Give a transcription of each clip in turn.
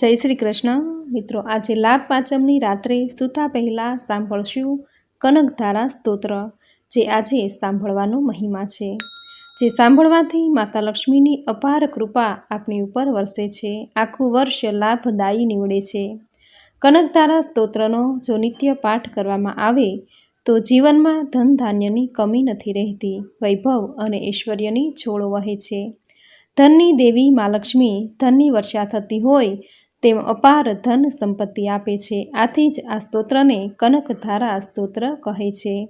જય શ્રી કૃષ્ણ. મિત્રો, આજે લાભ પાંચમની રાત્રે સૂતા પહેલાં સાંભળશું કનકધારા સ્તોત્ર, જે આજે સાંભળવાનો મહિમા છે. જે સાંભળવાથી માતા લક્ષ્મીની અપાર કૃપા આપણી ઉપર વરસે છે. આખું વર્ષ લાભદાયી નીવડે છે. કનકધારા સ્તોત્રનો જો નિત્ય પાઠ કરવામાં આવે, તો જીવનમાં ધન ધાન્યની કમી નથી રહેતી. વૈભવ અને ઐશ્વર્યની છોડો વહે છે. ધનની દેવી મા લક્ષ્મી ધનની વર્ષા થતી હોય તેમ અપાર ધન સંપત્તિ આપે છે. આથી જ આ સ્તોત્રને કનકધારા સ્તોત્ર કહે છે.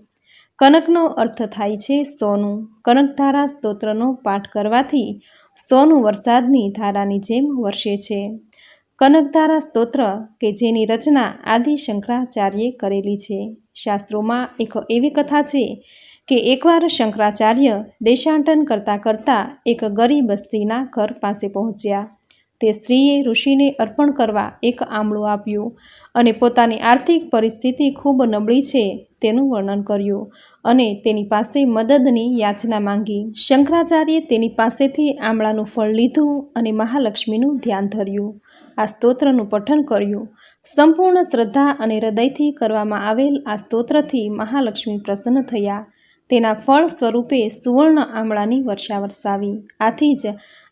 કનકનો અર્થ થાય છે સોનું. કનકધારા સ્તોત્રનો પાઠ કરવાથી સોનું વરસાદની ધારાની જેમ વરસે છે. કનકધારા સ્તોત્ર કે જેની રચના આદિ શંકરાચાર્યે કરેલી છે. શાસ્ત્રોમાં એક એવી કથા છે કે એકવાર શંકરાચાર્ય દેશાંટન કરતાં કરતાં એક ગરીબ સ્ત્રીના ઘર પાસે પહોંચ્યા. તે સ્ત્રીએ ઋષિને અર્પણ કરવા એક આમળું આપ્યું અને પોતાની આર્થિક પરિસ્થિતિ ખૂબ નબળી છે તેનું વર્ણન કર્યું અને તેની પાસે મદદની યાચના માંગી. શંકરાચાર્યે તેની પાસેથી આમળાનું ફળ લીધું અને મહાલક્ષ્મીનું ધ્યાન ધર્યું. આ સ્તોત્રનું પઠન કર્યું. સંપૂર્ણ શ્રદ્ધા અને હૃદયથી કરવામાં આવેલ આ સ્તોત્રથી મહાલક્ષ્મી પ્રસન્ન થયા. તેના ફળ સ્વરૂપે સુવર્ણ આમળાની વર્ષા વરસાવી. આથી જ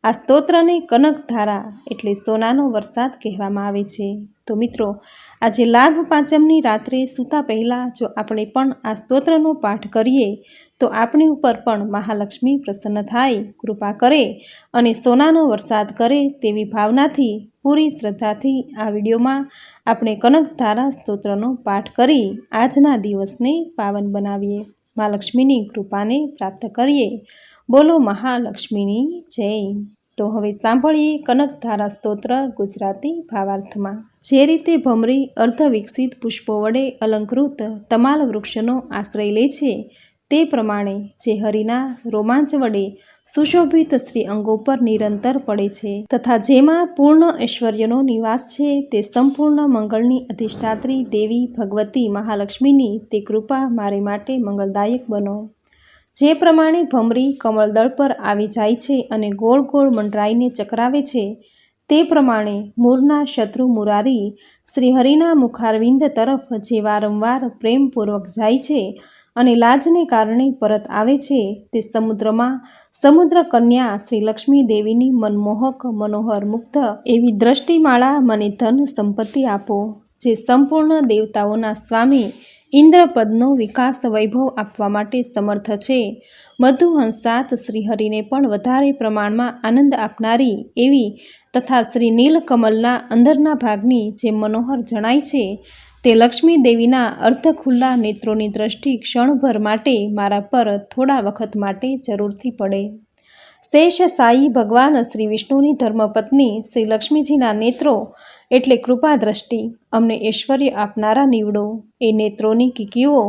આ સ્તોત્રને કનકધારા એટલે સોનાનો વરસાદ કહેવામાં આવે છે. તો મિત્રો, આજે લાભ પાંચમની રાત્રે સૂતા પહેલાં જો આપણે પણ આ સ્તોત્રનો પાઠ કરીએ, તો આપણી ઉપર પણ મહાલક્ષ્મી પ્રસન્ન થાય, કૃપા કરે અને સોનાનો વરસાદ કરે તેવી ભાવનાથી, પૂરી શ્રદ્ધાથી આ વિડીયોમાં આપણે કનકધારા સ્તોત્રનો પાઠ કરી આજના દિવસને પાવન બનાવીએ. મા લક્ષ્મીની કૃપાને પ્રાપ્ત કરીએ. બોલો મહાલક્ષ્મીની જય. તો હવે સાંભળીએ કનકધારા સ્તોત્ર ગુજરાતી ભાવાર્થમાં. જે રીતે ભમરી અર્ધ વિકસિત પુષ્પો વડે અલંકૃત તમાલ વૃક્ષનો આશ્રય લે છે તે પ્રમાણે જે હરિના રોમાંચ વડે સુશોભિત શ્રી અંગો પર નિરંતર પડે છે તથા જેમાં પૂર્ણ ઐશ્વર્યનો નિવાસ છે તે સંપૂર્ણ મંગળની અધિષ્ઠાત્રી દેવી ભગવતી મહાલક્ષ્મીની તે કૃપા મારે માટે મંગળદાયક બનો. જે પ્રમાણે ભમરી કમળદળ પર આવી જાય છે અને ગોળ ગોળ મંડરાઈને ચકરાવે છે, તે પ્રમાણે મૂરના શત્રુ મુરારી શ્રી હરિના મુખારવિંદ તરફ જે વારંવાર પ્રેમપૂર્વક જાય છે અને લાજને કારણે પરત આવે છે તે સમુદ્રમાં. સમુદ્ર કન્યા શ્રી લક્ષ્મી દેવીની મનમોહક, મનોહર મુગ્ધ એવી દ્રષ્ટિમાળા મને ધન સંપત્તિ આપો, જે સંપૂર્ણ દેવતાઓના સ્વામી ઇન્દ્રપદનો વિકાસ વૈભવ આપવા માટે સમર્થ છે. મધુહંસાત શ્રીહરિને પણ વધારે પ્રમાણમાં આનંદ આપનારી એવી તથા શ્રી નીલકમલના અંદરના ભાગની જે મનોહર જણાય છે, તે લક્ષ્મી દેવીના અર્ધ ખુલ્લા નેત્રોની દ્રષ્ટિ ક્ષણભર માટે મારા પર થોડા વખત માટે જરૂરથી પડે. શેષ સાઈ ભગવાન શ્રી વિષ્ણુની ધર્મપત્ની શ્રી લક્ષ્મીજીના નેત્રો એટલે કૃપા દ્રષ્ટિ અમને ઐશ્વર્ય આપનારા નીવડો, એ નેત્રોની કીકીઓ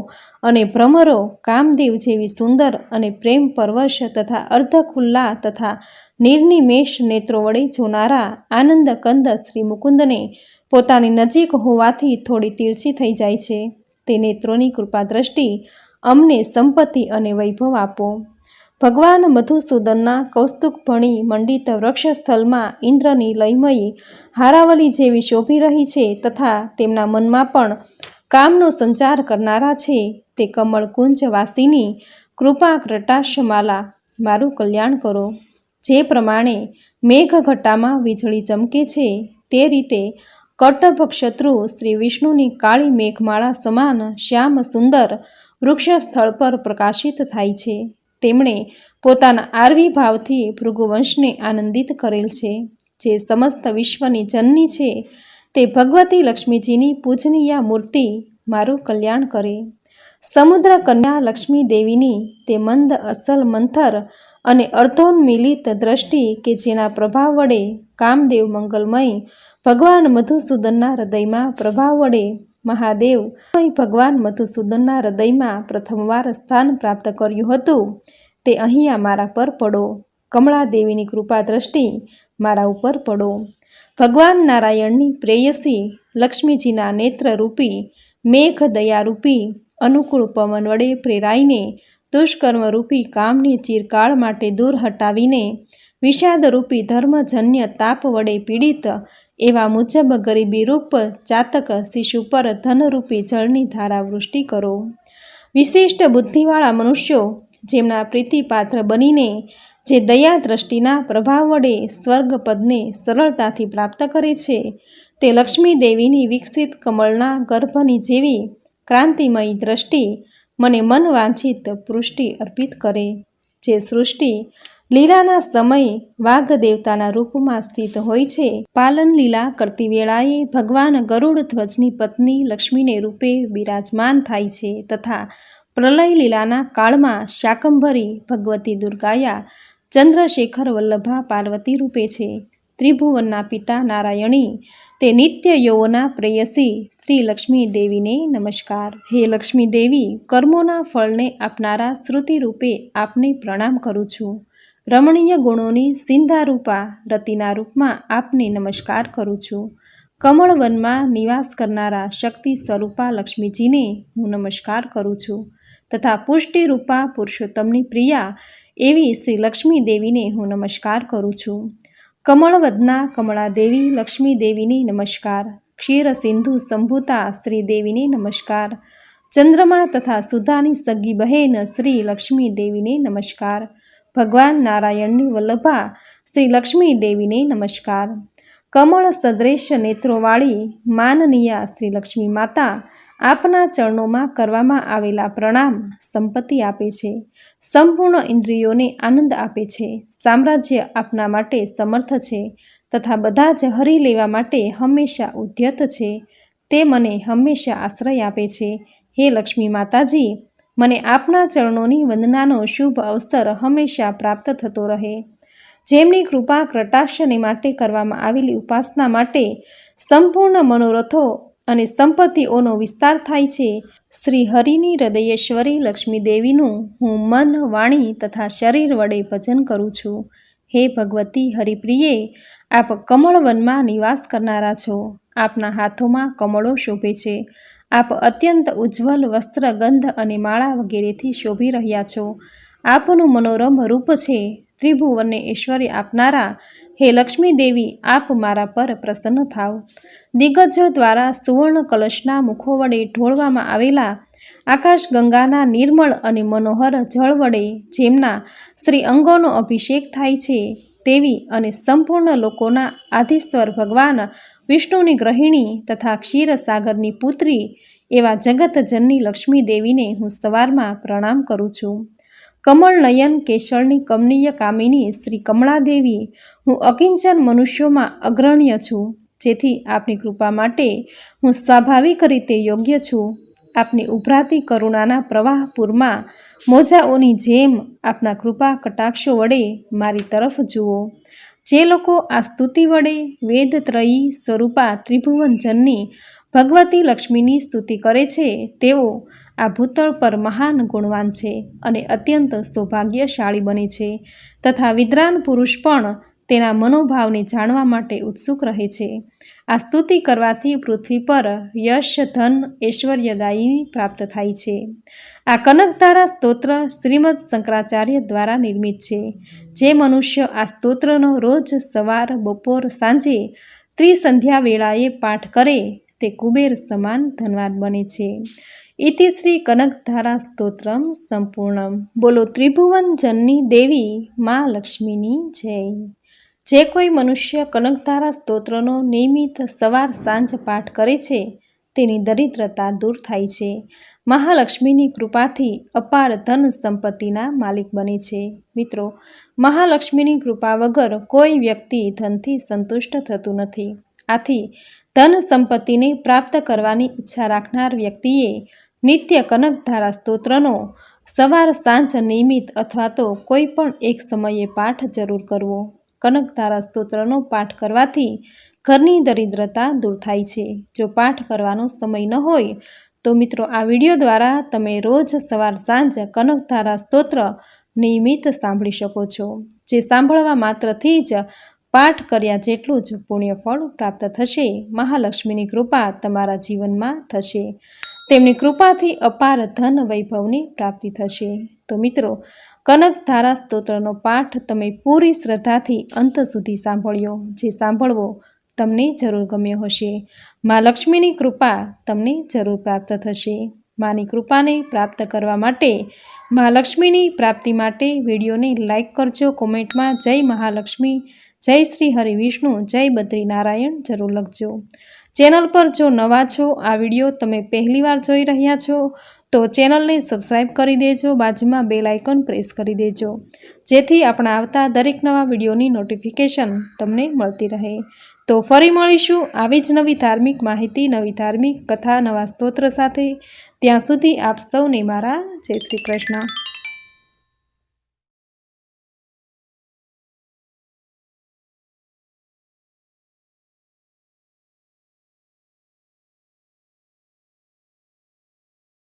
અને ભ્રમરો કામદેવ જેવી સુંદર અને પ્રેમ પરવશ તથા અર્ધ ખુલ્લા તથા નિર્નિમેષ નેત્રો વડે જોનારા આનંદ કંદ શ્રી મુકુંદને પોતાની નજીક હોવાથી થોડી તીરછી થઈ જાય છે. તે નેત્રોની કૃપા દ્રષ્ટિ અમને સંપત્તિ અને વૈભવ આપો. ભગવાન મધુસૂદનના કૌસ્તુક ભણી મંડિત વૃક્ષસ્થલમાં ઇન્દ્રની લયમયી હારાવલી જેવી શોભી રહી છે તથા તેમના મનમાં પણ કામનો સંચાર કરનારા છે. તે કમળ કુંજ વાસીની કૃપા કટાશમાલા મારું કલ્યાણ કરો. જે પ્રમાણે મેઘઘટ્ટામાં વીજળી ચમકે છે, તે રીતે કટભક્ષત્રુ શ્રી વિષ્ણુની કાળી મેઘમાળા સમાન શ્યામ સુંદર વૃક્ષ સ્થળ પર પ્રકાશિત થાય છે. તેમણે પોતાના આરવી ભાવથી ભૃગુવંશને આનંદિત કરેલ છે. જે સમસ્ત વિશ્વની જનની છે, તે ભગવતી લક્ષ્મીજીની પૂજનીય મૂર્તિ મારું કલ્યાણ કરે. સમુદ્ર કન્યા લક્ષ્મી દેવીની તે મંદ અસલ મંથર અને અર્ધોન્મિલિત દ્રષ્ટિ કે જેના પ્રભાવ વડે કામદેવ મંગલમય ભગવાન મધુસૂદનના હૃદયમાં પ્રભાવ વડે મહાદેવ. ભગવાન મધુસૂદનના હૃદયમાં પ્રથમવાર સ્થાન પ્રાપ્ત કર્યું હતું. તે અહીંયા મારા પર પડો. કમળા દેવીની કૃપા દ્રષ્ટિ મારા ઉપર પડો. ભગવાન નારાયણની પ્રેયસી લક્ષ્મીજીના નેત્રરૂપી મેઘ દયારૂપી અનુકૂળ પવન વડે પ્રેરાઈને, દુષ્કર્મરૂપી કામને ચિરકાળ માટે દૂર હટાવીને, વિષાદરૂપી ધર્મજન્ય તાપ વડે પીડિત એવા મુજબ ગરીબી રૂપ ચાતક શિશુ પર ધનરૂપી જળની ધારા વૃષ્ટિ કરો. વિશિષ્ટ બુદ્ધિવાળા મનુષ્યો જેમના પ્રીતિપાત્ર બનીને જે દયા દ્રષ્ટિના પ્રભાવ વડે સ્વર્ગ પદને સરળતાથી પ્રાપ્ત કરે છે, તે લક્ષ્મી દેવીની વિકસિત કમળના ગર્ભની જેવી ક્રાંતિમય દ્રષ્ટિ મને મન વાંછિત પૃષ્ટિ અર્પિત કરે, જે સૃષ્ટિ લીલાના સમય વાઘ દેવતાના રૂપમાં સ્થિત હોય છે. પાલન લીલા કરતી વેળાએ ભગવાન ગરુડ ધ્વજની પત્ની લક્ષ્મીને રૂપે બિરાજમાન થાય છે તથા પ્રલય લીલાના કાળમાં શાકંભરી ભગવતી દુર્ગાયા ચંદ્રશેખર વલ્લભા પાર્વતી રૂપે છે. ત્રિભુવનના પિતા નારાયણી, તે નિત્ય યૌવના પ્રેયસી શ્રી લક્ષ્મી દેવીને નમસ્કાર. હે લક્ષ્મી દેવી, કર્મોના ફળને આપનારા શ્રુતિ રૂપે આપને પ્રણામ કરું છું. રમણીય ગુણોની સિંધારૂપા રતિના રૂપમાં આપને નમસ્કાર કરું છું. કમળવનમાં નિવાસ કરનારા શક્તિ સ્વરૂપા લક્ષ્મીજીને હું નમસ્કાર કરું છું તથા પુષ્ટિરૂપા પુરુષોત્તમની પ્રિયા એવી શ્રી લક્ષ્મી દેવીને હું નમસ્કાર કરું છું. કમળવદના કમળાદેવી લક્ષ્મી દેવીની નમસ્કાર. ક્ષીર સિંધુ સંભૂતા શ્રી દેવીને નમસ્કાર. ચંદ્રમા તથા સુધાની સગી બહેન શ્રી લક્ષ્મી દેવીને નમસ્કાર. ભગવાન નારાયણની વલ્લભા શ્રી લક્ષ્મી દેવીને નમસ્કાર. કમળ સદ્રેશ નેત્રોવાળી માનનીયા શ્રી લક્ષ્મી માતા આપના ચરણોમાં કરવામાં આવેલા પ્રણામ સંપત્તિ આપે છે. સંપૂર્ણ ઇન્દ્રિયોને આનંદ આપે છે. સામ્રાજ્ય આપના માટે સમર્થ છે તથા બધા જ હરી લેવા માટે હંમેશા ઉદ્યત છે. તે મને હંમેશા આશ્રય આપે છે. હે લક્ષ્મી માતાજી મને આપના ચરણોની વંદનાનો શુભ અવસર હંમેશા પ્રાપ્ત થતો રહે. જેમની કૃપા કટાક્ષને માટે કરવામાં આવેલી ઉપાસના માટે સંપૂર્ણ મનોરથો અને સંપત્તિઓનો વિસ્તાર થાય છે. શ્રી હરિની હૃદયેશ્વરી લક્ષ્મી દેવીનું હું મન, વાણી તથા શરીર વડે ભજન કરું છું. હે ભગવતી હરિપ્રિયે, આપ કમળવનમાં નિવાસ કરનારા છો. આપના હાથોમાં કમળો શોભે છે. આપ અત્યંત ઉજ્જવલ વસ્ત્ર, ગંધ અને માળા વગેરેથી શોભી રહ્યા છો. આપનું મનોરમ રૂપ છે. ત્રિભુવનને ઐશ્વર્ય આપનારા, હે લક્ષ્મી દેવી આપ મારા પર પ્રસન્ન થાવ. દિગ્ગજો દ્વારા સુવર્ણ કલશના મુખો વડે ઢોળવામાં આવેલા આકાશ ગંગાના નિર્મળ અને મનોહર જળ વડે જેમના શ્રી અંગોનો અભિષેક થાય છે, તેવી અને સંપૂર્ણ લોકોના આધિશ્વર ભગવાન વિષ્ણુની ગ્રહિણી તથા ક્ષીરસાગરની પુત્રી એવા જગતજનની લક્ષ્મી દેવીને હું સવારમાં પ્રણામ કરું છું. કમળ નયન કેશળની કમનીય કામિની શ્રી કમળાદેવી, હું અકિંચન મનુષ્યોમાં અગ્રણ્ય છું, જેથી આપની કૃપા માટે હું સ્વાભાવિક રીતે યોગ્ય છું. આપની ઉભરાતી કરુણાના પ્રવાહપુરમાં મોજાઓની જેમ આપના કૃપા કટાક્ષો વડે મારી તરફ જુઓ. જે લોકો આ સ્તુતિ વડે વેદત્રયી સ્વરૂપા ત્રિભુવનજનની ભગવતી લક્ષ્મીની સ્તુતિ કરે છે, તેઓ આ ભૂતળ પર મહાન ગુણવાન છે અને અત્યંત સૌભાગ્યશાળી બને છે તથા વિદ્રાન પુરુષ પણ તેના મનોભાવને જાણવા માટે ઉત્સુક રહે છે. આ સ્તુતિ કરવાથી પૃથ્વી પર યશ, ધન, ઐશ્વર્યદાયી પ્રાપ્ત થાય છે. આ કનકધારા સ્તોત્ર શ્રીમદ શંકરાચાર્ય દ્વારા નિર્મિત છે. જે મનુષ્ય આ સ્તોત્રનો રોજ સવાર, બપોર, સાંજે ત્રિસંધ્યા વેળાએ પાઠ કરે, તે કુબેર સમાન ધનવાન બને છે. ઇતિ શ્રી કનકધારા સ્તોત્રમ સંપૂર્ણમ. બોલો ત્રિભુવન જનની દેવી મા લક્ષ્મીની જય. જે કોઈ મનુષ્ય કનકધારા સ્તોત્રનો નિયમિત સવાર સાંજ પાઠ કરે છે, તેની દરિદ્રતા દૂર થાય છે. મહાલક્ષ્મીની કૃપાથી અપાર ધન સંપત્તિના માલિક બને છે. મિત્રો, મહાલક્ષ્મીની કૃપા વગર કોઈ વ્યક્તિ ધનથી સંતુષ્ટ થતું નથી. આથી, ધન સંપત્તિને પ્રાપ્ત કરવાની ઈચ્છા રાખનાર વ્યક્તિએ નિત્ય કનકધારા સ્તોત્રનો સવાર સાંજ નિયમિત અથવા તો કોઈ પણ એક સમયે પાઠ જરૂર કરવો. કનકધારા સ્તોત્રનો પાઠ કરવાથી ઘરની દરિદ્રતા દૂર થાય છે. જો પાઠ કરવાનો સમય ન હોય, તો મિત્રો, આ વીડિયો દ્વારા તમે રોજ સવાર સાંજ કનકધારા સ્તોત્ર નિયમિત સાંભળી શકો છો. જે સાંભળવા માત્રથી જ પાઠ કર્યા જેટલું જ પુણ્યફળ પ્રાપ્ત થશે. મહાલક્ષ્મીની કૃપા તમારા જીવનમાં થશે. તેમની કૃપાથી અપાર ધન વૈભવની પ્રાપ્તિ થશે. તો મિત્રો, કનક ધારા સ્તોત્રનો પાઠ તમે પૂરી શ્રદ્ધાથી અંત સુધી સાંભળ્યો. જે સાંભળવો તમને જરૂર ગમ્યો હશે. મા લક્ષ્મીની કૃપા તમને જરૂર પ્રાપ્ત થશે. માની કૃપાને પ્રાપ્ત કરવા માટે મહાલક્ષ્મીની પ્રાપ્તિ માટે વિડીયોને લાઇક કરજો. કોમેન્ટમાં જય મહાલક્ષ્મી, જય શ્રી હરિ વિષ્ણુ, જય બદ્રીનારાયણ જરૂર લખજો. ચેનલ પર જો નવા છો, આ વીડિયો તમે પહેલીવાર જોઈ રહ્યા છો, તો ચેનલને સબસ્ક્રાઈબ કરી દેજો, બાજુમાં બેલ આઇકન પ્રેસ કરી દેજો. જેથી આપણા આવતા દરેક નવા વિડીયોની નોટિફિકેશન તમને મળતી રહે. તો ફરી મળીશું આવી જ નવી ધાર્મિક માહિતી, નવી ધાર્મિક કથા, નવા સ્તોત્ર સાથે. ત્યાં સુધી આપ સૌને મારા જય શ્રી કૃષ્ણ.